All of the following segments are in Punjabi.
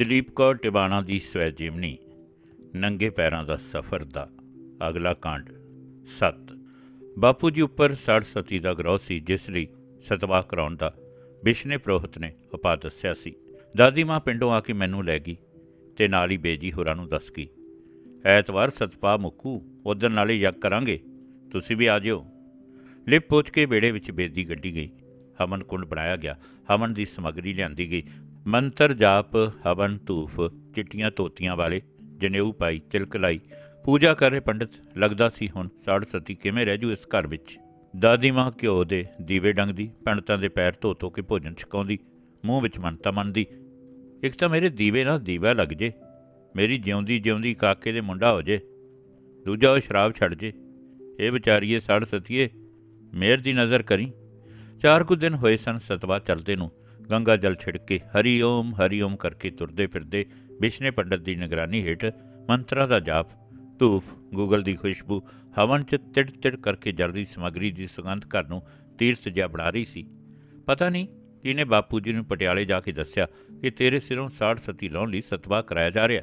ਦਲੀਪ ਕੌਰ ਟਿਵਾਣਾ ਦੀ ਸਵੈ ਜੀਵਨੀ ਨੰਗੇ ਪੈਰਾਂ ਦਾ ਸਫ਼ਰ ਦਾ ਅਗਲਾ ਕਾਂਡ। 7 ਬਾਪੂ ਜੀ ਉੱਪਰ ਸੜ ਸਤੀ ਦਾ ਗਰੋਹ ਸੀ, ਜਿਸ ਲਈ ਸਤਵਾਹ ਕਰਾਉਣ ਦਾ ਬਿਸ਼ਨੇ ਪ੍ਰੋਹਤ ਨੇ ਉਪਾਅ ਦੱਸਿਆ ਸੀ। ਦਾਦੀ ਮਾਂ ਪਿੰਡੋਂ ਆ ਕੇ ਮੈਨੂੰ ਲੈ ਗਈ ਤੇ ਨਾਲ ਹੀ ਬੇਜੀ ਹੋਰਾਂ ਨੂੰ ਦੱਸ ਗਈ, ਐਤਵਾਰ ਸਤਪਾ ਮੁੱਕੂ ਉਦੋਂ ਨਾਲੇ ਯੱਗ ਕਰਾਂਗੇ, ਤੁਸੀਂ ਵੀ ਆ ਜਿਓ। ਲਿਪ ਪੁੱਛ ਕੇ ਵਿਹੜੇ ਵਿੱਚ ਬੇਦੀ ਗੱਡੀ ਗਈ। ਹਵਨ ਕੁੰਡ ਬਣਾਇਆ ਗਿਆ। ਹਵਨ ਦੀ ਸਮੱਗਰੀ ਲਿਆਂਦੀ ਗਈ। ਮੰਤਰ ਜਾਪ ਹਵਨ ਧੂਫ, ਚਿੱਟੀਆਂ ਧੋਤੀਆਂ ਵਾਲੇ, ਜਨੇਊ ਪਾਈ, ਤਿਲਕ ਲਾਈ, ਪੂਜਾ ਕਰੇ ਪੰਡਿਤ, ਲੱਗਦਾ ਸੀ ਹੁਣ ਸਾੜ ਸਤੀ ਕਿਵੇਂ ਰਹਿ ਜੂ ਇਸ ਘਰ ਵਿੱਚ। ਦਾਦੀ ਮਾਂ ਘਿਓ ਦੇ ਦੀਵੇ ਡੰਗਦੀ, ਪੰਡਤਾਂ ਦੇ ਪੈਰ ਧੋ ਧੋ ਕੇ ਭੋਜਨ ਛਕਾਉਂਦੀ, ਮੂੰਹ ਵਿੱਚ ਮੰਨਤਾ ਮੰਨਦੀ, ਇੱਕ ਤਾਂ ਮੇਰੇ ਦੀਵੇ ਨਾਲ ਦੀਵਾ ਲੱਗ ਜੇ, ਮੇਰੀ ਜਿਉਂਦੀ ਜਿਉਂਦੀ ਕਾਕੇ ਦੇ ਮੁੰਡਾ ਹੋ ਜੇ, ਦੂਜਾ ਉਹ ਸ਼ਰਾਬ ਛੱਡ ਜੇ, ਇਹ ਵਿਚਾਰੀਏ ਸੜ ਸਤੀਏ ਮੇਰ ਦੀ ਨਜ਼ਰ ਕਰੀ। ਚਾਰ ਕੁ ਦਿਨ ਹੋਏ ਸਨ ਸਤਵਾ ਚਲਦੇ ਨੂੰ ਗੰਗਾ ਜਲ ਛਿੜਕੇ ਹਰੀ ਓਮ ਹਰੀ ਓਮ ਕਰਕੇ ਤੁਰਦੇ ਫਿਰਦੇ ਵਿਸ਼ਨੇ ਪੰਡਤ ਦੀ ਨਿਗਰਾਨੀ ਹੇਠ ਮੰਤਰਾਂ ਦਾ ਜਾਪ ਧੂਫ ਗੂਗਲ ਦੀ ਖੁਸ਼ਬੂ, ਹਵਨ ਚ ਤਿੜ ਤਿੜ ਕਰਕੇ ਜਲਦੀ ਸਮਗਰੀ ਦੀ ਸੁਗੰਧ ਘਰ ਨੂੰ ਤੀਰਥ ਜਿਹਾ ਬਣਾ ਰਹੀ ਸੀ। ਪਤਾ ਨਹੀਂ ਕਿਹਨੇ ਬਾਪੂ ਜੀ ਨੂੰ ਪਟਿਆਲੇ ਜਾ ਕੇ ਦੱਸਿਆ ਕਿ ਤੇਰੇ ਸਿਰੋਂ ਸਾੜ ਸਤੀ ਲਾਉਣ ਲਈ ਸਤਵਾ ਕਰਾਇਆ ਜਾ ਰਿਹਾ।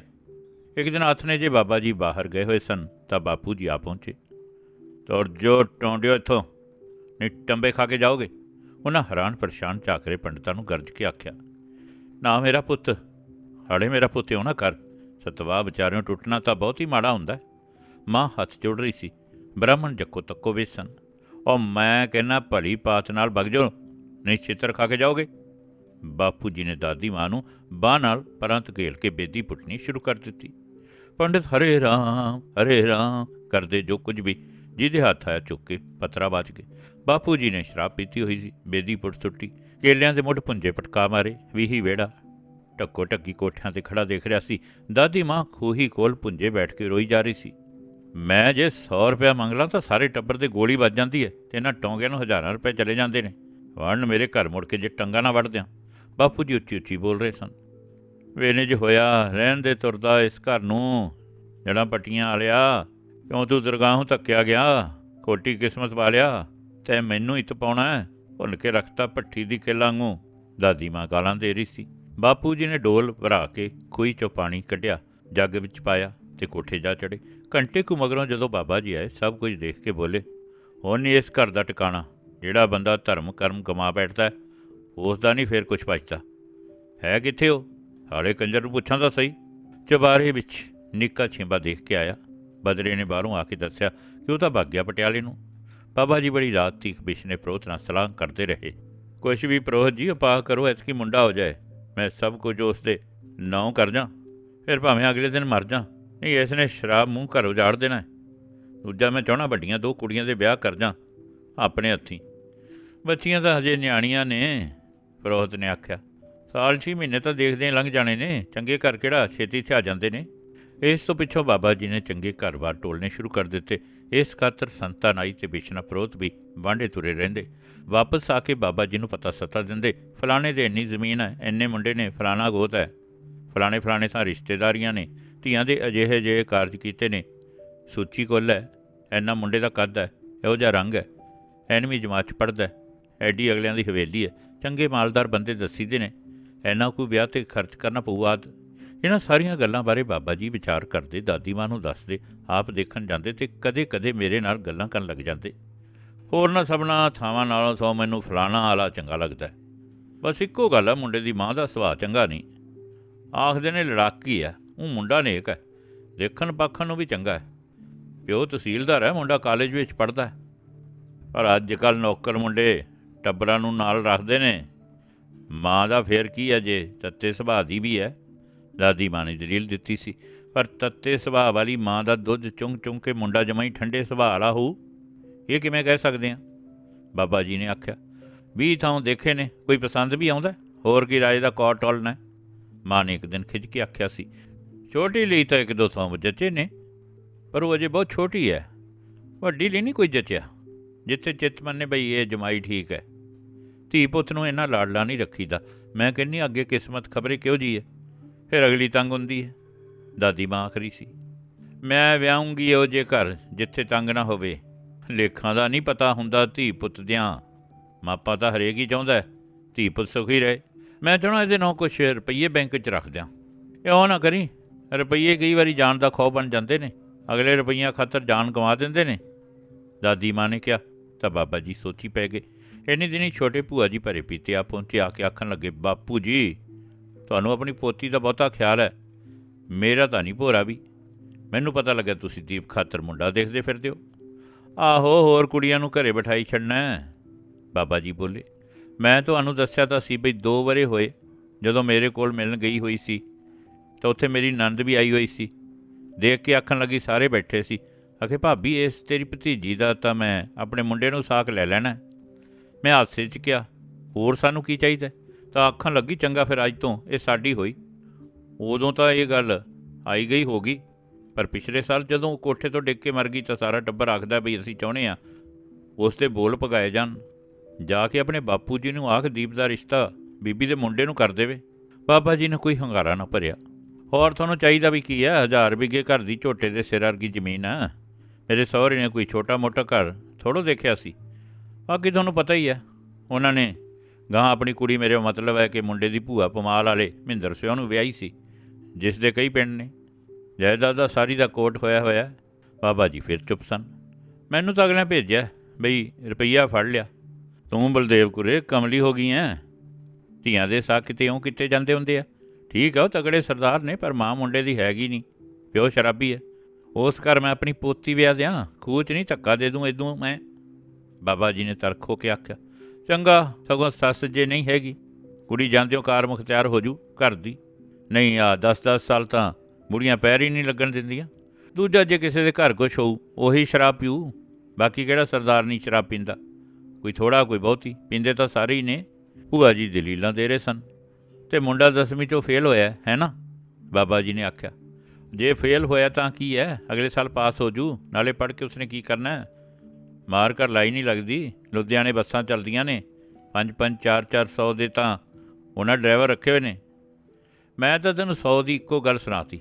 ਇੱਕ ਦਿਨ ਹੱਥ ਨੇ ਜੇ ਬਾਬਾ ਜੀ ਬਾਹਰ ਗਏ ਹੋਏ ਸਨ ਤਾਂ ਬਾਪੂ ਜੀ ਆ ਪਹੁੰਚੇ। ਤੁਰ ਜੋ, ਟੋਂਡਿਓ ਇੱਥੋਂ। ਨਹੀਂ, ਟੰਬੇ ਖਾ ਕੇ ਜਾਓਗੇ? ਉਹਨਾਂ ਹੈਰਾਨ ਪਰੇਸ਼ਾਨ ਝਾਕਰੇ ਪੰਡਤਾਂ ਨੂੰ ਗਰਜ ਕੇ ਆਖਿਆ, ਨਾ ਮੇਰਾ ਪੁੱਤ ਹੜੇ ਮੇਰਾ ਪੁੱਤ ਇਉਂ ਨਾ ਕਰ ਸਤਵਾ ਵਿਚਾਰਿਓ ਟੁੱਟਣਾ ਤਾਂ ਬਹੁਤ ਹੀ ਮਾੜਾ ਹੁੰਦਾ ਮਾਂ ਹੱਥ ਜੋੜ ਰਹੀ ਸੀ, ਬ੍ਰਾਹਮਣ ਜੱਕੋ ਤੱਕੋ ਵੇ ਸਨ ਉਹ ਮੈਂ ਕਹਿੰਨਾ ਭਲੀ ਪਾਤ ਨਾਲ ਵਗ ਜਾਓ, ਨਹੀਂ ਛਿੱਤਰ ਖਾ ਕੇ ਜਾਓਗੇ? ਬਾਪੂ ਜੀ ਨੇ ਦਾਦੀ ਮਾਂ ਨੂੰ ਬਾਹ ਨਾਲ ਪਰਾਂ ਧਕੇਲ ਕੇ ਬੇਦੀ ਪੁੱਟਣੀ ਸ਼ੁਰੂ ਕਰ ਦਿੱਤੀ। ਪੰਡਿਤ ਹਰੇ ਰਾਮ ਹਰੇ ਰਾਮ ਕਰਦੇ ਜੋ ਕੁਝ ਵੀ ਜਿਹਦੇ ਹੱਥ ਆਇਆ ਚੁੱਕ ਕੇ ਪਤਰਾ ਵੱਜ ਕੇ ਬਾਪੂ ਜੀ ਨੇ ਸ਼ਰਾਬ ਪੀਤੀ ਹੋਈ ਸੀ, ਬੇਦੀ ਪੁੱਟ ਸੁੱਟੀ। ਕੇਲਿਆਂ ਦੇ ਮੁੱਢ ਪੁੰਜੇ ਪਟਕਾ ਮਾਰੇ, ਵੀਹੀ ਵੇੜਾ ਟੱਕੋ ਟੱਕੀ ਕੋਠਿਆਂ ਤੇ ਖੜਾ ਦੇਖ ਰਿਹਾ ਸੀ। ਦਾਦੀ ਮਾਂ ਖੂਹੀ ਕੋਲ ਪੁੰਜੇ ਬੈਠ ਕੇ ਰੋਈ ਜਾ ਰਹੀ ਸੀ। ਮੈਂ ਜੇ 100 ਰੁਪਇਆ ਮੰਗ ਲਾਂ ਤਾਂ ਸਾਰੇ ਟੱਬਰ ਦੇ ਗੋਲੀ ਵੱਜ ਜਾਂਦੀ ਹੈ ਤੇ ਇਹਨਾਂ ਟੌਂਗਿਆਂ ਨੂੰ ਹਜ਼ਾਰਾਂ ਰੁਪਏ ਚਲੇ ਜਾਂਦੇ ਨੇ। ਵੜਨ ਮੇਰੇ ਘਰ ਮੁੜ ਕੇ ਜੇ ਟੰਗਾ ਨਾ ਵੜਦਿਆਂ ਬਾਪੂ ਜੀ ਉੱਚੀ ਉੱਚੀ ਬੋਲ ਰਹੇ ਸਨ। ਵੇਨੇ ਜੇ ਹੋਇਆ, ਰਹਿਣ ਦੇ ਤੁਰਦਾ ਇਸ ਘਰ ਨੂੰ। ਜੜਾਂ ਪੱਟੀਆਂ ਵਾਲਿਆ ਕਿਉਂ ਤੂੰ ਦਰਗਾਹੋਂ ਧੱਕਿਆ ਗਿਆ? ਕੋਟੀ ਕਿਸਮਤ ਵਾਲਿਆ। ਤੈ ਮੈਨੂੰ ਹੀ ਤਪਾਉਣਾ ਹੈ। ਭੁੰਨ ਕੇ ਰੱਖਤਾ ਭੱਠੀ ਦੀ ਕਿੱਲਾਂ ਨੂੰ ਦਾਦੀ ਮਾਂ ਗਾਲਾਂ ਦੇ ਰਹੀ ਸੀ। ਬਾਪੂ ਜੀ ਨੇ ਡੋਲ ਭਰਾ ਕੇ ਖੂਹੀ ਚੋਂ ਪਾਣੀ ਕੱਢਿਆ, ਜੱਗ ਵਿੱਚ ਪਾਇਆ ਤੇ ਕੋਠੇ ਜਾ ਚੜੇ ਘੰਟੇ ਕੁ ਮਗਰੋਂ ਜਦੋਂ ਬਾਬਾ ਜੀ ਆਏ, ਸਭ ਕੁਝ ਦੇਖ ਕੇ ਬੋਲੇ, ਹੁਣ ਨਹੀਂ ਇਸ ਘਰ ਦਾ ਟਿਕਾਣਾ। ਜਿਹੜਾ ਬੰਦਾ ਧਰਮ ਕਰਮ ਗਮਾ ਬੈਠਦਾ ਉਸ ਦਾ ਨਹੀਂ ਫੇਰ ਕੁਝ ਬਚਦਾ। ਹੈ ਕਿੱਥੇ ਉਹ? ਹਾਲੇ ਕੰਜਰ ਨੂੰ ਪੁੱਛਾਂ ਤਾਂ ਸਹੀ। ਚਬਾਰੇ ਵਿੱਚ ਨਿੱਕਾ ਛਿੰਬਾ ਦੇਖ ਕੇ ਆਇਆ। ਬਦਰੇ ਨੇ ਬਾਹਰੋਂ ਆ ਕੇ ਦੱਸਿਆ ਕਿ ਉਹ ਤਾਂ ਭੱਗ ਗਿਆ ਪਟਿਆਲੇ ਨੂੰ। ਬਾਬਾ ਜੀ ਬੜੀ ਰਾਤ ਤੀਕ ਬਿਸ਼ਨੇ ਪ੍ਰੋਤ ਨਾਲ ਸਲਾਹ ਕਰਦੇ ਰਹੇ। ਕੁਛ ਵੀ ਪ੍ਰੋਹਤ ਜੀ ਉਪਾਅ ਕਰੋ ਐਤਕੀ ਮੁੰਡਾ ਹੋ ਜਾਏ। ਮੈਂ ਸਭ ਕੁਝ ਉਸ ਦੇ ਨਾਂ ਕਰ ਜਾ, ਫਿਰ ਭਾਵੇਂ ਅਗਲੇ ਦਿਨ ਮਰ ਜਾ। ਨਹੀਂ ਇਸ ਨੇ ਸ਼ਰਾਬ ਮੂੰਹ ਘਰ ਉਜਾੜ ਦੇਣਾ ਦੂਜਾ ਮੈਂ ਚਾਹਣਾ ਵੱਡੀਆਂ ਦੋ ਕੁੜੀਆਂ ਦੇ ਵਿਆਹ ਕਰ ਜਾ, ਆਪਣੇ ਹੱਥੀਂ। ਬੱਚੀਆਂ ਤਾਂ ਹਜੇ ਨਿਆਣੀਆਂ ਨੇ ਪ੍ਰੋਹਤ ਨੇ ਆਖਿਆ। ਸਾਲ 6 ਮਹੀਨੇ ਤਾਂ ਦੇਖਦੇ ਲੰਘ ਜਾਣੇ ਨੇ। ਚੰਗੇ ਘਰ ਕਿਹੜਾ ਛੇਤੀ ਤੇ ਆ ਜਾਂਦੇ ਨੇ? ਇਸ ਤੋਂ ਪਿੱਛੋਂ ਬਾਬਾ ਜੀ ਨੇ ਚੰਗੇ ਘਰ-ਬਾਰ ਟੋਲਨੇ ਸ਼ੁਰੂ ਕਰ ਦਿੱਤੇ। ਇਸ ਖਾਤਰ ਸੰਤਾ ਨਾਈ ਤੇ ਬਿਸ਼ਨਾ ਪ੍ਰੋਤ ਵੀ ਵਾਂਡੇ ਤੁਰੇ ਰਹਿੰਦੇ। ਵਾਪਸ ਆ ਕੇ ਬਾਬਾ ਜੀ ਨੂੰ ਪਤਾ ਸਤਾ ਦਿੰਦੇ, ਫਲਾਣੇ ਦੇ ਇੰਨੀ ਜ਼ਮੀਨ ਹੈ, ਇੰਨੇ ਮੁੰਡੇ ਨੇ, ਫਲਾਣਾ ਗੋਤ ਹੈ। ਫਲਾਣੇ ਫਲਾਣੇ ਤਾਂ ਰਿਸ਼ਤੇਦਾਰੀਆਂ ਨੇ, ਧੀਆਂ ਦੇ ਅਜਿਹੇ ਜਿਹੇ ਕਾਰਜ ਕੀਤੇ ਨੇ। ਸੂਚੀ ਕੁੱਲ ਹੈ, ਇੰਨਾ ਮੁੰਡੇ ਦਾ ਕੱਦ ਹੈ, ਇਹੋ ਜਿਹਾ ਰੰਗ ਹੈ। ਐਨਵੀਂ ਜਮਾਤ ਚ ਪੜਦਾ ਐਡੀ ਅਗਲਿਆਂ ਦੀ ਹਵੇਲੀ ਹੈ। ਚੰਗੇ ਮਾਲਦਾਰ ਬੰਦੇ ਦੱਸੀਦੇ ਨੇ ਐਨਾ ਕੋਈ ਵਿਆਹ ਤੇ ਖਰਚ ਕਰਨਾ ਪਊ ਆਦ। ਇਹਨਾਂ ਸਾਰੀਆਂ ਗੱਲਾਂ ਬਾਰੇ ਬਾਬਾ ਜੀ ਵਿਚਾਰ ਕਰਦੇ, ਦਾਦੀ ਮਾਂ ਨੂੰ ਦੱਸਦੇ, ਆਪ ਦੇਖਣ ਜਾਂਦੇ ਤੇ ਕਦੇ-ਕਦੇ ਮੇਰੇ ਨਾਲ ਗੱਲਾਂ ਕਰਨ ਲੱਗ ਜਾਂਦੇ। ਹੋਰਨਾਂ ਸਭਨਾ ਥਾਵਾਂ ਨਾਲੋਂ ਸੋ ਮੈਨੂੰ ਫਲਾਣਾ ਆਲਾ ਚੰਗਾ ਲੱਗਦਾ ਬਸ ਇੱਕੋ ਗੱਲ ਆ, ਮੁੰਡੇ ਦੀ ਮਾਂ ਦਾ ਸੁਭਾਅ ਚੰਗਾ ਨਹੀਂ। ਆਖਦੇ ਨੇ ਲੜਾਕੀ ਹੈ ਉਹ ਮੁੰਡਾ ਨੇਕ ਹੈ ਦੇਖਣ ਪੱਖਣ ਨੂੰ ਵੀ ਚੰਗਾ ਹੈ। ਪਿਓ ਤਹਿਸੀਲਦਾਰ ਹੈ, ਮੁੰਡਾ ਕਾਲਜ ਵਿੱਚ ਪੜ੍ਹਦਾ ਹੈ। ਪਰ ਅੱਜ ਕੱਲ ਨੌਕਰ ਮੁੰਡੇ ਟੱਬਰਾਂ ਨੂੰ ਨਾਲ ਰੱਖਦੇ ਨੇ। ਮਾਂ ਦਾ ਫੇਰ ਕੀ ਹੈ ਜੇ, ਤੱਤੇ ਸੁਭਾਅ ਦੀ ਵੀ ਹੈ। ਦਾਦੀ ਮਾਂ ਨੇ ਦਲੀਲ ਦਿੱਤੀ ਸੀ, ਪਰ ਤੱਤੇ ਸੁਭਾਅ ਵਾਲੀ ਮਾਂ ਦਾ ਦੁੱਧ ਚੁੰਗ ਚੁੰਗ ਕੇ ਮੁੰਡਾ ਜਮਾਈ ਠੰਡੇ ਸੁਭਾਅ ਵਾਲਾ ਹੋਊ। ਇਹ ਕਿਵੇਂ ਕਹਿ ਸਕਦੇ ਆ? ਬਾਬਾ ਜੀ ਨੇ ਆਖਿਆ ਵੀ ਥਾਂ ਦੇਖੇ ਨੇ, ਕੋਈ ਪਸੰਦ ਵੀ ਆਉਂਦਾ? ਹੋਰ ਕੀ ਰਾਜੇ ਦਾ ਕੌਰ ਟੋਲਣਾ ਮਾਂ ਨੇ ਇੱਕ ਦਿਨ ਖਿੱਚ ਕੇ ਆਖਿਆ ਸੀ, ਛੋਟੀ ਲਈ ਤਾਂ ਇੱਕ ਦੋ ਥਾਂ ਜੱਚੇ ਨੇ, ਪਰ ਉਹ ਅਜੇ ਬਹੁਤ ਛੋਟੀ ਹੈ। ਵੱਡੀ ਲਈ ਨਹੀਂ ਕੋਈ ਜੱਚਿਆ। ਜਿੱਥੇ ਚਿੱਤ ਮੰਨੇ ਬਈ ਇਹ ਜਮਾਈ ਠੀਕ ਹੈ। ਧੀ ਪੁੱਤ ਨੂੰ ਇੰਨਾ ਲਾਡਲਾ ਨਹੀਂ ਰੱਖੀਦਾ। ਮੈਂ ਕਹਿੰਨੀ, ਅੱਗੇ ਕਿਸਮਤ ਖਬਰੇ ਕਿਉਂ ਜੀ ਹੈ ਫਿਰ ਅਗਲੀ ਤੰਗ ਹੁੰਦੀ ਹੈ। ਦਾਦੀ ਮਾਂ ਆਖਰੀ ਸੀ, ਮੈਂ ਵਿਆਹੂੰਗੀ ਉਹ ਜੇ ਘਰ ਜਿੱਥੇ ਤੰਗ ਨਾ ਹੋਵੇ। ਲੇਖਾਂ ਦਾ ਨਹੀਂ ਪਤਾ ਹੁੰਦਾ ਧੀ ਪੁੱਤ ਦਿਆਂ। ਮਾਪਾ ਤਾਂ ਹਰੇਕ ਹੀ ਚਾਹੁੰਦਾ ਧੀ ਪੁੱਤ ਸੁਖੀ ਰਹੇ। ਮੈਂ ਚਾਹਣਾ ਇਹਦੇ ਨਾਲ ਕੁਛ ਰੁਪਈਏ ਬੈਂਕ 'ਚ ਰੱਖ ਦਿਆਂ। ਇਉਂ ਨਾ ਕਰੀ, ਰੁਪਈਏ ਕਈ ਵਾਰੀ ਜਾਨ ਦਾ ਖੌਫ ਬਣ ਜਾਂਦੇ ਨੇ। ਅਗਲੇ ਰੁਪਈਆਂ ਖਾਤਰ ਜਾਨ ਗਵਾ ਦਿੰਦੇ ਨੇ। ਦਾਦੀ ਮਾਂ ਨੇ ਕਿਹਾ, ਤਾਂ ਬਾਬਾ ਜੀ ਸੋਚੀ ਪੈ ਗਏ। ਇੰਨੇ ਦਿਨੀ ਛੋਟੇ ਭੂਆ ਜੀ ਭਰੇ ਪੀਤੇ ਆ ਪਹੁੰਚੇ ਆ ਕੇ ਆਖਣ ਲੱਗੇ, ਬਾਪੂ ਜੀ ਤੁਹਾਨੂੰ ਆਪਣੀ ਪੋਤੀ ਦਾ ਬਹੁਤਾ ਖਿਆਲ ਹੈ। ਮੇਰਾ ਤਾਂ ਨਹੀਂ ਭੋਰਾ ਵੀ। ਮੈਨੂੰ ਪਤਾ ਲੱਗਾ ਤੁਸੀਂ ਦੀਪ ਖਾਤਰ ਮੁੰਡਾ ਦੇਖਦੇ ਫਿਰਦੇ ਹੋ। ਆਹੋ, ਹੋਰ ਕੁੜੀਆਂ ਨੂੰ ਘਰੇ ਬਿਠਾਈ ਛੱਡਣਾ ਬਾਬਾ ਜੀ ਬੋਲੇ, ਮੈਂ ਤੁਹਾਨੂੰ ਦੱਸਿਆ ਤਾਂ ਸੀ ਬਈ ਦੋ ਵਰੇ ਹੋਏ, ਜਦੋਂ ਮੇਰੇ ਕੋਲ ਮਿਲਣ ਗਈ ਹੋਈ ਸੀ, ਤਾਂ ਉੱਥੇ ਮੇਰੀ ਨੰਦ ਵੀ ਆਈ ਹੋਈ ਸੀ। ਦੇਖ ਕੇ ਆਖਣ ਲੱਗੀ ਸਾਰੇ ਬੈਠੇ ਸੀ। ਆਖੇ, ਭਾਬੀ, ਇਸ ਤੇਰੀ ਭਤੀਜੀ ਦਾ ਤਾਂ ਮੈਂ ਆਪਣੇ ਮੁੰਡੇ ਨੂੰ ਸਾਕ ਲੈ ਲੈਣਾ ਮੈਂ ਹਾਸੇ 'ਚ ਕਿਹਾ, ਹੋਰ ਸਾਨੂੰ ਕੀ ਚਾਹੀਦਾ ਤਾਂ ਆਖਣ ਲੱਗੀ, ਚੰਗਾ ਫਿਰ ਅੱਜ ਤੋਂ ਇਹ ਸਾਡੀ ਹੋਈ। ਉਦੋਂ ਤਾਂ ਇਹ ਗੱਲ ਆਈ ਗਈ ਹੋਗੀ ਪਰ ਪਿਛਲੇ ਸਾਲ ਜਦੋਂ ਉਹ ਕੋਠੇ ਤੋਂ ਡਿੱਗ ਕੇ ਮਰ ਗਈ ਤਾਂ ਸਾਰਾ ਟੱਬਰ ਆਖਦਾ ਵੀ ਅਸੀਂ ਚਾਹੁੰਦੇ ਆ ਉਸ ਤੇ ਬੋਲ ਪਗਾਏ ਜਾਣ, ਜਾ ਕੇ ਆਪਣੇ ਬਾਪੂ ਜੀ ਨੂੰ ਆਖ ਦੀਪ ਦਾ ਰਿਸ਼ਤਾ ਬੀਬੀ ਦੇ ਮੁੰਡੇ ਨੂੰ ਕਰ ਦੇਵੇ। ਬਾਬਾ ਜੀ ਨੇ ਕੋਈ ਹੰਗਾਰਾ ਨਾ ਭਰਿਆ। ਹੋਰ ਤੁਹਾਨੂੰ ਚਾਹੀਦਾ ਵੀ ਕੀ ਹੈ? ਹਜ਼ਾਰ ਵਿਗੇ ਘਰ ਦੀ ਝੋਟੇ ਦੇ ਸਿਰ ਵਰਗੀ ਜ਼ਮੀਨ ਆ। ਮੇਰੇ ਸਹੁਰੇ ਨੇ ਕੋਈ ਛੋਟਾ ਮੋਟਾ ਘਰ ਥੋੜੋ ਦੇਖਿਆ ਸੀ। ਬਾਕੀ ਤੁਹਾਨੂੰ ਪਤਾ ਹੀ ਹੈ, ਉਹਨਾਂ ਨੇ ਗਾਂ ਆਪਣੀ ਕੁੜੀ ਮੇਰੇ ਮਤਲਬ ਹੈ ਕਿ ਮੁੰਡੇ ਦੀ ਭੂਆ ਪਮਾਲ ਵਾਲੇ ਮਹਿੰਦਰ ਸਿਓ ਨੂੰ ਵਿਆਹੀ ਸੀ, ਜਿਸ ਦੇ ਕਈ ਪਿੰਡ ਨੇ। ਜਾਇਦਾਦ ਦਾ ਸਾਰੀ ਦਾ ਕੋਟ ਹੋਇਆ ਹੋਇਆ ਬਾਬਾ ਜੀ ਫਿਰ ਚੁੱਪ ਸਨ। ਮੈਨੂੰ ਤਾਂ ਅਗਲੇ ਭੇਜਿਆ, ਬਈ ਰੁਪਈਆ ਫੜ ਲਿਆ। ਤੂੰ ਬਲਦੇਵ ਕੁਰੇ ਕਮਲੀ ਹੋ ਗਈ ਐ ਧੀਆਂ ਦੇ ਸਾਹ ਕਿਤੇ ਉਹ ਕਿਤੇ ਜਾਂਦੇ ਹੁੰਦੇ ਆ। ਠੀਕ ਆ, ਉਹ ਤਗੜੇ ਸਰਦਾਰ ਨੇ, ਪਰ ਮਾਂ ਮੁੰਡੇ ਦੀ ਹੈਗੀ ਨਹੀਂ। ਪਿਓ ਸ਼ਰਾਬੀ ਹੈ। ਉਸ ਘਰ ਮੈਂ ਆਪਣੀ ਪੋਤੀ ਵਿਆਹ ਦਿਆਂ। ਖੂਹ 'ਚ ਨਹੀਂ ਧੱਕਾ ਦੇ ਦੂੰ ਇਦੋਂ ਮੈਂ। ਬਾਬਾ ਜੀ ਨੇ ਤਰਖ ਹੋ ਕੇ ਆਖਿਆ ਚੰਗਾ, ਸਗੋਂ ਸੱਸ ਜੇ ਨਹੀਂ ਹੈਗੀ, ਕੁੜੀ ਜਾਂਦਿਓ ਕਾਰ ਮੁਖਤਿਆਰ ਹੋ ਜੂ, ਘਰ ਦੀ। ਨਹੀਂ ਆ 10-10 ਸਾਲ ਤਾਂ ਬੁੜੀਆਂ ਪੈਰ ਹੀ ਨਹੀਂ ਲੱਗਣ ਦਿੰਦੀਆਂ। ਦੂਜਾ ਜੇ ਕਿਸੇ ਦੇ ਘਰ ਕੁਛ ਹੋਊ, ਉਹੀ ਸ਼ਰਾਬ ਪੀਊ। ਬਾਕੀ ਕਿਹੜਾ ਸਰਦਾਰ ਨਹੀਂ ਸ਼ਰਾਬ ਪੀਂਦਾ? ਕੋਈ ਥੋੜਾ ਕੋਈ ਬਹੁਤੀ, ਪੀਂਦੇ ਤਾਂ ਸਾਰੇ ਹੀ ਨੇ। ਭੂਆ ਜੀ ਦਲੀਲਾਂ ਦੇ ਰਹੇ ਸਨ। ਤੇ ਮੁੰਡਾ ਦਸਵੀਂ ਚੋਂ ਫੇਲ ਹੋਇਆ, ਹੈ ਨਾ? ਬਾਬਾ ਜੀ ਨੇ ਆਖਿਆ, ਜੇ ਫੇਲ ਹੋਇਆ ਤਾਂ ਕੀ ਹੈ? ਅਗਲੇ ਸਾਲ ਪਾਸ ਹੋ ਜੂ, ਨਾਲੇ ਪੜ੍ਹ ਕੇ ਉਸਨੇ ਕੀ ਕਰਨਾ ਹੈ? ਮਾਰ ਕਰ ਲਾਈ ਨਹੀਂ ਲੱਗਦੀ। ਲੁਧਿਆਣੇ ਬੱਸਾਂ ਚੱਲਦੀਆਂ ਨੇ। 5-5 4-400 ਦੇ ਤਾਂ ਉਹਨਾਂ ਡਰਾਈਵਰ ਰੱਖੇ ਹੋਏ ਨੇ। ਮੈਂ ਤਾਂ ਤੈਨੂੰ 100 ਦੀ ਇੱਕੋ ਗੱਲ ਸੁਣਾਤੀ।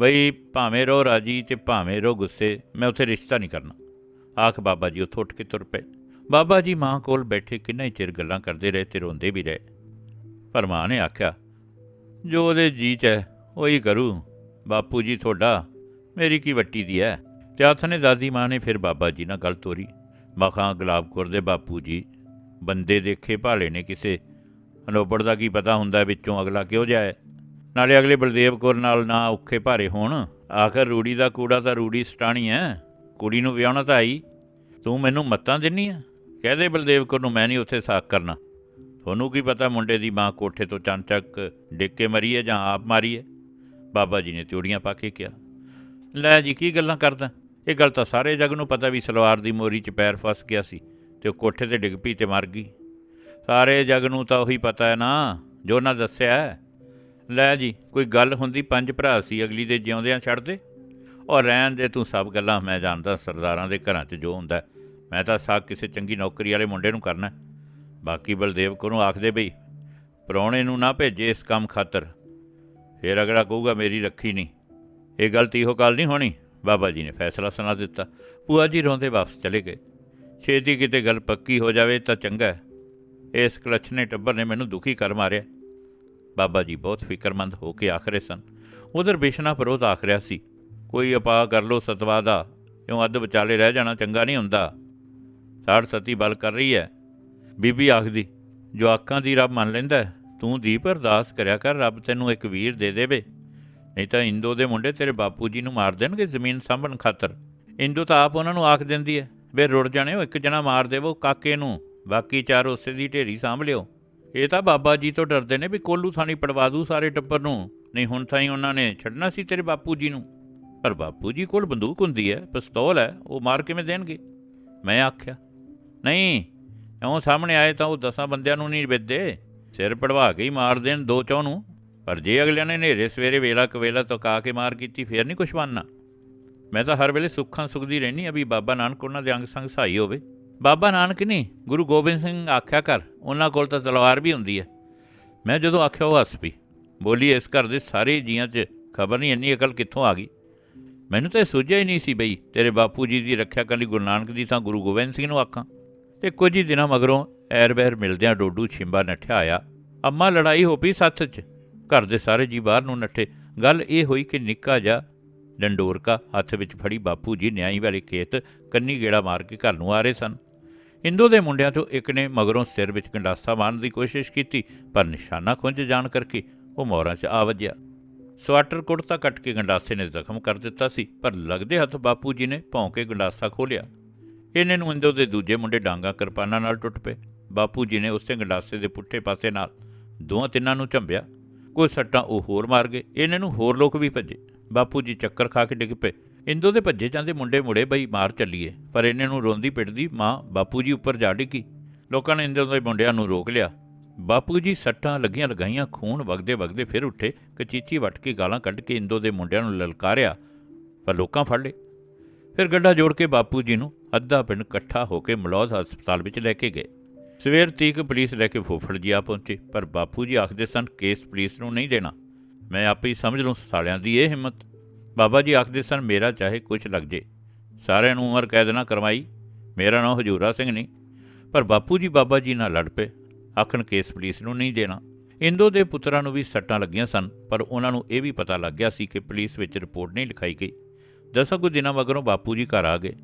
ਬਈ ਭਾਵੇਂ ਰੋ ਰਾਜੀ ਤੇ ਭਾਵੇਂ ਰੋ ਗੁੱਸੇ, ਮੈਂ ਉੱਥੇ ਰਿਸ਼ਤਾ ਨਹੀਂ ਕਰਨਾ। ਆਖ ਬਾਬਾ ਜੀ, ਉੱਥੋਂ ਉੱਠ ਕੇ ਤੁਰ ਪਏ। ਬਾਬਾ ਜੀ ਮਾਂ ਕੋਲ ਬੈਠੇ ਕਿੰਨਾ ਹੀ ਚਿਰ ਗੱਲਾਂ ਕਰਦੇ ਰਹੇ ਤੇ ਰੋਂਦੇ ਵੀ ਰਹੇ। ਪਰ ਮਾਂ ਨੇ ਆਖਿਆ, ਜੋ ਉਹਦੇ ਜੀ ਚ ਹੈ, ਉਹੀ ਕਰੂ। ਬਾਪੂ ਜੀ ਤੁਹਾਡਾ, ਮੇਰੀ ਕੀ ਵੱਟੀ ਦੀ ਹੈ? ਤੇ ਹੱਥ ਨੇ ਦਾਦੀ ਮਾਂ ਨੇ ਫਿਰ ਬਾਬਾ ਜੀ ਨਾਲ ਗੱਲ ਤੋਰੀ। ਮਖਾਂ ਗੁਲਾਬਪੁਰ ਦੇ ਬਾਪੂ ਜੀ, ਬੰਦੇ ਦੇਖੇ ਭਾਲੇ ਨੇ ਕਿਸੇ। ਅਨੋਬੜ ਦਾ ਕੀ ਪਤਾ ਹੁੰਦਾ ਵਿੱਚੋਂ ਅਗਲਾ ਕਿਉਂ ਜਾਏ? ਨਾਲੇ ਅਗਲੇ ਬਲਦੇਵ ਕੌਰ ਨਾਲ ਨਾ ਔਖੇ ਭਾਰੇ ਹੋਣ। ਆਖਰ ਰੂੜੀ ਦਾ ਕੂੜਾ ਤਾਂ ਰੂੜੀ ਸਟਾਣੀ ਐ। ਕੁੜੀ ਨੂੰ ਵਿਆਹਣਾ ਤਾਂ ਆਈ। ਤੂੰ ਮੈਨੂੰ ਮੱਤਾਂ ਦਿੰਨੀ ਆ? ਕਹਦੇ ਬਲਦੇਵ ਕੌਰ ਨੂੰ ਮੈਂ ਨਹੀਂ ਉੱਥੇ ਸਾਖ ਕਰਨਾ। ਤੁਹਾਨੂੰ ਕੀ ਪਤਾ ਮੁੰਡੇ ਦੀ ਮਾਂ ਕੋਠੇ ਤੋਂ ਚੰਚਕ ਡਿੱਗ ਕੇ ਮਰੀ ਹੈ ਜਾਂ ਆਪ ਮਾਰੀ ਹੈ ਬਾਬਾ ਜੀ ਨੇ ਤਿਉੜੀਆਂ ਪਾ ਕੇ ਕਿਹਾ। ਲੈ ਜੀ, ਕੀ ਗੱਲਾਂ ਕਰਦਾ? ਇਹ ਗੱਲ ਤਾਂ ਸਾਰੇ ਜੱਗ ਨੂੰ ਪਤਾ ਵੀ ਸਲਵਾਰ ਦੀ ਮੋਰੀ 'ਚ ਪੈਰ ਫਸ ਗਿਆ ਸੀ ਤੇ ਉਹ ਕੋਠੇ ਤੇ ਡਿੱਗ ਪਈ ਤੇ ਮਰ ਗਈ। ਸਾਰੇ ਜੱਗ ਨੂੰ ਤਾਂ ਉਹੀ ਪਤਾ ਹੈ ਨਾ, ਜੋ ਉਹਨਾਂ ਦੱਸਿਆ ਲੈ ਜੀ, ਕੋਈ ਗੱਲ ਹੁੰਦੀ ਪੰਜ ਭਰਾ ਸੀ, ਅਗਲੀ ਦੇ ਜਿਉਂਦਿਆਂ ਛੱਡ ਦੇ। ਔਰ ਰਹਿਣ ਦੇ ਤੂੰ ਸਭ ਗੱਲਾਂ, ਮੈਂ ਜਾਣਦਾ ਸਰਦਾਰਾਂ ਦੇ ਘਰਾਂ 'ਚ ਜੋ ਹੁੰਦਾ ਮੈਂ ਤਾਂ ਸਾਗ ਕਿਸੇ ਚੰਗੀ ਨੌਕਰੀ ਵਾਲੇ ਮੁੰਡੇ ਨੂੰ ਕਰਨਾ ਬਾਕੀ ਬਲਦੇਵ ਕੋ ਨੂੰ ਆਖਦੇ ਬਈ ਪ੍ਰਾਹੁਣੇ ਨੂੰ ਨਾ ਭੇਜੇ ਇਸ ਕੰਮ ਖਾਤਰ। ਫਿਰ ਅਗਲਾ ਕਹੂਗਾ, ਮੇਰੀ ਰੱਖੀ ਨਹੀਂ। ਇਹ ਗਲਤੀ ਇਹੋ ਗੱਲ ਨਹੀਂ ਹੋਣੀ? ਬਾਬਾ ਜੀ ਨੇ ਫੈਸਲਾ ਸੁਣਾ ਦਿੱਤਾ। ਭੂਆ ਜੀ ਰੋਂਦੇ ਵਾਪਸ ਚਲੇ ਗਏ। ਛੇਤੀ ਕਿਤੇ ਗੱਲ ਪੱਕੀ ਹੋ ਜਾਵੇ ਤਾਂ ਚੰਗਾ ਹੈ। ਇਸ ਕਲਛਨੇ ਟੱਬਰ ਨੇ ਮੈਨੂੰ ਦੁਖੀ ਕਰ ਮਾਰਿਆ। ਬਾਬਾ ਜੀ ਬਹੁਤ ਫਿਕਰਮੰਦ ਹੋ ਕੇ ਆਖ ਰਹੇ ਸਨ। ਉਧਰ ਬਿਸ਼ਨਾ ਪਰੋਤ ਆਖ ਰਿਹਾ ਸੀ, ਕੋਈ ਉਪਾਅ ਕਰ ਲੋ ਸਤਵਾ ਦਾ ਕਿਉਂ ਅੱਧ ਵਿਚਾਲੇ ਰਹਿ ਜਾਣਾ ਚੰਗਾ ਨਹੀਂ ਹੁੰਦਾ। ਸਾੜ ਸਤੀ ਬਲ ਕਰ ਰਹੀ ਹੈ। ਬੀਬੀ ਆਖਦੀ, ਜੋ ਆਕਾਂ ਦੀ ਰੱਬ ਮੰਨ ਲੈਂਦਾ ਤੂੰ ਦੀਪ ਅਰਦਾਸ ਕਰਿਆ ਕਰ, ਰੱਬ ਤੈਨੂੰ ਇੱਕ ਵੀਰ ਦੇ ਦੇਵੇ। ਨਹੀਂ ਤਾਂ ਇੰਦੋ ਦੇ ਮੁੰਡੇ ਤੇਰੇ ਬਾਪੂ ਜੀ ਨੂੰ ਮਾਰ ਦੇਣਗੇ ਜ਼ਮੀਨ ਸਾਂਭਣ ਖਾਤਰ। ਇੰਦੋ ਤਾਂ ਆਪ ਉਹਨਾਂ ਨੂੰ ਆਖ ਦਿੰਦੀ ਹੈ, ਵੇ ਰੁੜ ਜਾਣੇ, ਉਹ ਇੱਕ ਜਣਾ ਮਾਰ ਦੇਵੋ ਕਾਕੇ ਨੂੰ, ਬਾਕੀ ਚਾਰ ਉਸੇ ਦੀ ਢੇਰੀ ਸਾਂਭ ਲਿਓ। ਇਹ ਤਾਂ ਬਾਬਾ ਜੀ ਤੋਂ ਡਰਦੇ ਨੇ ਵੀ ਕੋਲੂ ਥਾਣੀ ਪੜਵਾ ਦੂ ਸਾਰੇ ਟੱਬਰ ਨੂੰ, ਨਹੀਂ ਹੁਣ ਤਾਂ ਹੀ ਉਹਨਾਂ ਨੇ ਛੱਡਣਾ ਸੀ ਤੇਰੇ ਬਾਪੂ ਜੀ ਨੂੰ। ਪਰ ਬਾਪੂ ਜੀ ਕੋਲ ਬੰਦੂਕ ਹੁੰਦੀ ਹੈ, ਪਿਸਤੌਲ ਹੈ, ਉਹ ਮਾਰ ਕਿਵੇਂ ਦੇਣਗੇ? ਮੈਂ ਆਖਿਆ, ਨਹੀਂ ਉਹ ਸਾਹਮਣੇ ਆਏ ਤਾਂ ਉਹ ਦਸਾਂ ਬੰਦਿਆਂ ਨੂੰ ਨਹੀਂ ਵੇਚਦੇ ਸਿਰ ਪੜਵਾ ਕੇ ਹੀ ਮਾਰ ਦੇਣ ਦੋ ਚੌ ਨੂੰ। ਪਰ ਜੇ ਅਗਲਿਆਂ ਨੇ ਨੇਰੇ ਸਵੇਰੇ ਵੇਲਾ ਕਵੇਲਾ ਤਕਾ ਕੇ ਮਾਰ ਕੀਤੀ, ਫੇਰ ਨਹੀਂ ਕੁਛ ਬਣਨਾ। ਮੈਂ ਤਾਂ ਹਰ ਵੇਲੇ ਸੁੱਖਾਂ ਸੁਖਦੀ ਰਹਿਣੀ ਆ ਵੀ ਬਾਬਾ ਨਾਨਕ ਉਹਨਾਂ ਦੇ ਅੰਗ ਸੰਗ ਸਹਾਈ ਹੋਵੇ। ਬਾਬਾ ਨਾਨਕ ਨਹੀਂ ਗੁਰੂ ਗੋਬਿੰਦ ਸਿੰਘ ਆਖਿਆ ਕਰ, ਉਹਨਾਂ ਕੋਲ ਤਾਂ ਤਲਵਾਰ ਵੀ ਹੁੰਦੀ ਹੈ। ਮੈਂ ਜਦੋਂ ਆਖਿਆ ਉਹ ਹੱਸ ਪਈ। ਬੋਲੀ, ਇਸ ਘਰ ਦੇ ਸਾਰੇ ਜੀਆਂ 'ਚ ਖਬਰ ਨਹੀਂ ਇੰਨੀ ਅਕਲ ਕਿੱਥੋਂ ਆ ਗਈ? ਮੈਨੂੰ ਤਾਂ ਇਹ ਸੋਚਿਆ ਹੀ ਨਹੀਂ ਸੀ ਬਈ, ਤੇਰੇ ਬਾਪੂ ਜੀ ਦੀ ਰੱਖਿਆ ਕਰਨ ਲਈ ਗੁਰੂ ਨਾਨਕ ਦੀ ਤਾਂ ਗੁਰੂ ਗੋਬਿੰਦ ਸਿੰਘ ਨੂੰ ਆਖਾਂ। ਤੇ ਕੁਝ ਹੀ ਦਿਨਾਂ ਮਗਰੋਂ ਐਰ ਬਹਿਰ ਮਿਲਦਿਆਂ ਡੋਡੂ ਛਿੰਬਾ ਨੱਠਿਆ ਆਇਆ। ਅੰਮਾ ਲੜਾਈ ਹੋ ਪਈ ਸੱਥ 'ਚ। ਘਰ ਦੇ ਸਾਰੇ ਜੀ ਬਾਹਰ ਨੂੰ ਨੱਠੇ। ਗੱਲ ਇਹ ਹੋਈ ਕਿ ਨਿੱਕਾ ਜਾ ਡੰਡੋਰਕਾ ਹੱਥ ਵਿੱਚ ਫੜੀ ਬਾਪੂ ਜੀ ਨਿਆਈ ਵਾਲੇ ਖੇਤ ਕੰਨੀ ਗੇੜਾ ਮਾਰ ਕੇ ਘਰ ਨੂੰ ਆ ਰਹੇ ਸਨ। ਇੰਦੋ ਦੇ ਮੁੰਡਿਆਂ ਤੋਂ ਇੱਕ ਨੇ ਮਗਰੋਂ ਸਿਰ ਵਿੱਚ ਗੰਡਾਸਾ ਮਾਰਨ ਦੀ ਕੋਸ਼ਿਸ਼ ਕੀਤੀ, ਪਰ ਨਿਸ਼ਾਨਾ ਖੁੰਝ ਜਾਣ ਕਰਕੇ ਉਹ ਮੋਰਾਂ 'ਚ ਆ ਵੱਜਿਆ। ਸਵਾਟਰ ਕੁੜਤਾ ਕੱਟ ਕੇ ਗੰਡਾਸੇ ਨੇ ਜ਼ਖਮ ਕਰ ਦਿੱਤਾ ਸੀ, ਪਰ ਲੱਗਦੇ ਹੱਥ ਬਾਪੂ ਜੀ ਨੇ ਭੌਂ ਕੇ ਗੰਡਾਸਾ ਖੋਲਿਆ ਇਹਨੇ ਨੂੰ ਇੰਦੋ ਦੇ ਦੂਜੇ ਮੁੰਡੇ ਡਾਂਗਾ ਕਿਰਪਾਨਾਂ ਨਾਲ ਟੁੱਟ ਪਏ। ਬਾਪੂ ਜੀ ਨੇ ਉਸੇ ਗੰਡਾਸੇ ਦੇ ਪੁੱਠੇ ਪਾਸੇ ਨਾਲ ਦੋਹਾਂ ਤਿੰਨਾਂ ਨੂੰ ਝੰਬਿਆ। ਕੁਝ ਸੱਟਾਂ ਉਹ ਹੋਰ ਮਾਰ ਗਏ। ਇਹਨਾਂ ਨੂੰ ਹੋਰ ਲੋਕ ਵੀ ਭੱਜੇ। ਬਾਪੂ ਜੀ ਚੱਕਰ ਖਾ ਕੇ ਡਿੱਗ ਪਏ। ਇੰਦੋ ਦੇ ਭੱਜੇ ਜਾਂਦੇ ਮੁੰਡੇ ਮੁੜੇ ਬਈ ਮਾਰ ਚੱਲੀਏ। ਪਰ ਇਹਨਾਂ ਨੂੰ ਰੋਂਦੀ ਪਿੱਟਦੀ ਮਾਂ ਬਾਪੂ ਜੀ ਉੱਪਰ ਜਾ ਡਿੱਗੀ। ਲੋਕਾਂ ਨੇ ਇੰਦੋ ਦੇ ਮੁੰਡਿਆਂ ਨੂੰ ਰੋਕ ਲਿਆ। ਬਾਪੂ ਜੀ ਸੱਟਾਂ ਲੱਗੀਆਂ ਲਗਾਈਆਂ, ਖੂਨ ਵਗਦੇ ਵਗਦੇ ਫਿਰ ਉੱਠੇ। ਕਚੀਚੀ ਵੱਟ ਕੇ ਗਾਲਾਂ ਕੱਢ ਕੇ ਇੰਦੋ ਦੇ ਮੁੰਡਿਆਂ ਨੂੰ ਲਲਕਾਰਿਆ, ਪਰ ਲੋਕਾਂ ਫੜ ਲਏ। ਫਿਰ ਗੱਡਾ ਜੋੜ ਕੇ ਬਾਪੂ ਜੀ ਨੂੰ ਅੱਧਾ ਪਿੰਡ ਇਕੱਠਾ ਹੋ ਕੇ ਮਲੌਦ ਹਸਪਤਾਲ ਵਿੱਚ ਲੈ ਕੇ ਗਏ। ਸਵੇਰ ਤੀਕ ਪੁਲਿਸ ਲੈ ਕੇ ਫੋਫੜ ਜੀ ਆ ਪਹੁੰਚੇ, ਪਰ ਬਾਪੂ ਜੀ ਆਖਦੇ ਸਨ, ਕੇਸ ਪੁਲਿਸ ਨੂੰ ਨਹੀਂ ਦੇਣਾ। ਮੈਂ ਆਪੇ ਹੀ ਸਮਝ ਲੂੰ ਸਾਲਿਆਂ ਦੀ ਇਹ ਹਿੰਮਤ। ਬਾਬਾ ਜੀ ਆਖਦੇ ਸਨ, ਮੇਰਾ ਚਾਹੇ ਕੁਝ ਲੱਗ ਜੇ। ਸਾਰਿਆਂ ਨੂੰ ਉਮਰ ਕੈਦ ਨਾ ਕਰਵਾਈ। ਮੇਰਾ ਨਾਂ ਹਜੂਰਾ ਸਿੰਘ ਨਹੀਂ ਪਰ ਬਾਪੂ ਜੀ ਬਾਬਾ ਜੀ ਨਾਲ ਲੜ ਪਏ। ਆਖਣ, ਕੇਸ ਪੁਲਿਸ ਨੂੰ ਨਹੀਂ ਦੇਣਾ। ਇੰਦੋ ਦੇ ਪੁੱਤਰਾਂ ਨੂੰ ਵੀ ਸੱਟਾਂ ਲੱਗੀਆਂ ਸਨ, ਪਰ ਉਹਨਾਂ ਨੂੰ ਇਹ ਵੀ ਪਤਾ ਲੱਗ ਗਿਆ ਸੀ ਕਿ ਪੁਲਿਸ ਵਿੱਚ ਰਿਪੋਰਟ ਨਹੀਂ ਲਿਖਾਈ ਗਈ। ਦਸਾਂ ਕੁ ਦਿਨਾਂ ਮਗਰੋਂ ਬਾਪੂ ਜੀ ਘਰ ਆ ਗਏ।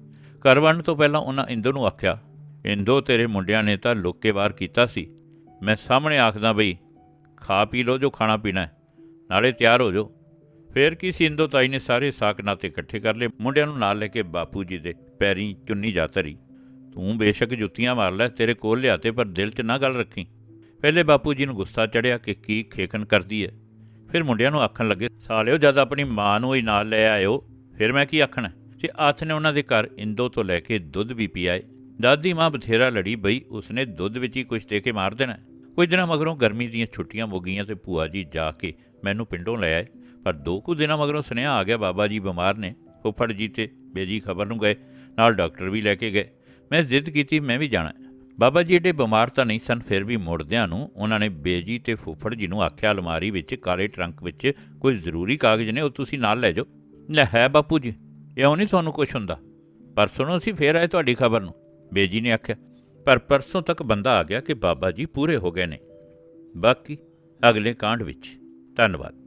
ਘਰ ਵੜਨ ਤੋਂ ਪਹਿਲਾਂ ਉਹਨਾਂ ਇੰਦੋ ਨੂੰ ਆਖਿਆ ਇੰਦੋ ਤੇਰੇ ਮੁੰਡਿਆਂ ਨੇ ਤਾਂ ਲੁੱਕੇ ਵਾਰ ਕੀਤਾ ਸੀ। ਮੈਂ ਸਾਹਮਣੇ ਆਖਦਾ ਬਈ, ਖਾ ਪੀ ਲੋ ਜੋ ਖਾਣਾ ਪੀਣਾ ਹੈ, ਨਾਲੇ ਤਿਆਰ ਹੋ ਜਾਓ। ਫੇਰ ਕੀ ਸੀ, ਇੰਦੋ ਤਾਈ ਨੇ ਸਾਰੇ ਸਾਕ ਨਾਤੇ ਇਕੱਠੇ ਕਰ ਲਏ, ਮੁੰਡਿਆਂ ਨੂੰ ਨਾਲ ਲੈ ਕੇ ਬਾਪੂ ਜੀ ਦੇ ਪੈਰੀਂ ਚੁੰਨੀ ਜਾ ਧਰੀ। ਤੂੰ ਬੇਸ਼ੱਕ ਜੁੱਤੀਆਂ ਮਾਰ ਲੈ, ਤੇਰੇ ਕੋਲ ਲਿਆਤੇ ਪਰ ਦਿਲ 'ਚ ਨਾ ਗੱਲ ਰੱਖੀ। ਪਹਿਲੇ ਬਾਪੂ ਜੀ ਨੂੰ ਗੁੱਸਾ ਚੜਿਆ ਕਿ ਕੀ ਖੇਖਣ ਕਰਦੀ ਹੈ ਫਿਰ ਮੁੰਡਿਆਂ ਨੂੰ ਆਖਣ ਲੱਗੇ, ਸਾਲਿਓ, ਜਦ ਆਪਣੀ ਮਾਂ ਨੂੰ ਹੀ ਨਾਲ ਲੈ ਆਇਓ, ਫਿਰ ਮੈਂ ਕੀ ਆਖਣਾ? ਤੇ ਆਥ ਨੇ ਉਹਨਾਂ ਦੇ ਘਰ ਇੰਦੋ ਤੋਂ ਲੈ ਕੇ ਦੁੱਧ ਵੀ ਪੀਆਏ ਦਾਦੀ ਮਾਂ ਬਥੇਰਾ ਲੜੀ ਬਈ, ਉਸਨੇ ਦੁੱਧ ਵਿੱਚ ਹੀ ਕੁਝ ਦੇ ਕੇ ਮਾਰ ਦੇਣਾ। ਕੁਝ ਦਿਨਾਂ ਮਗਰੋਂ ਗਰਮੀ ਦੀਆਂ ਛੁੱਟੀਆਂ ਹੋ ਗਈਆਂ ਤੇ ਭੂਆ ਜੀ ਜਾ ਕੇ ਮੈਨੂੰ ਪਿੰਡੋਂ ਲੈ ਆਏ। ਪਰ ਦੋ ਕੁ ਦਿਨਾਂ ਮਗਰੋਂ ਸੁਨੇਹਾ ਆ ਗਿਆ ਬਾਬਾ ਜੀ ਬਿਮਾਰ ਨੇ। ਫੁੱਫੜ ਜੀ ਤੇ ਬੇਜੀ ਖਬਰ ਨੂੰ ਗਏ, ਨਾਲ ਡਾਕਟਰ ਵੀ ਲੈ ਕੇ ਗਏ। ਮੈਂ ਜ਼ਿੱਦ ਕੀਤੀ, ਮੈਂ ਵੀ ਜਾਣਾ। ਬਾਬਾ ਜੀ ਏਡੇ ਬਿਮਾਰ ਤਾਂ ਨਹੀਂ ਸਨ, ਫਿਰ ਵੀ ਮੁੜਦਿਆਂ ਨੂੰ ਉਹਨਾਂ ਨੇ ਬੇਜੀ ਤੇ ਫੁੱਫੜ ਜੀ ਨੂੰ ਆਖਿਆ, ਅਲਮਾਰੀ ਵਿੱਚ ਕਾਲੇ ਟਰੰਕ ਵਿੱਚ ਕੋਈ ਜ਼ਰੂਰੀ ਕਾਗਜ਼ ਨੇ, ਉਹ ਤੁਸੀਂ ਨਾਲ ਲੈ ਜਾਓ। ਲੈ ਹੈ ਬਾਪੂ ਜੀ ਇਉਂ ਨਹੀਂ ਤੁਹਾਨੂੰ ਕੁਝ ਹੁੰਦਾ। ਪਰ ਸੁਣੋ ਅਸੀਂ ਫੇਰ ਆਏ ਤੁਹਾਡੀ ਖਬਰ ਨੂੰ। ਬੇਜੀ ਨੇ ਆਖਿਆ, ਪਰ ਪਰਸੋਂ ਤੱਕ ਬੰਦਾ ਆ ਗਿਆ ਕਿ ਬਾਬਾ ਜੀ ਪੂਰੇ ਹੋ ਗਏ ਨੇ। ਬਾਕੀ ਅਗਲੇ ਕਾਂਡ ਵਿੱਚ। ਧੰਨਵਾਦ।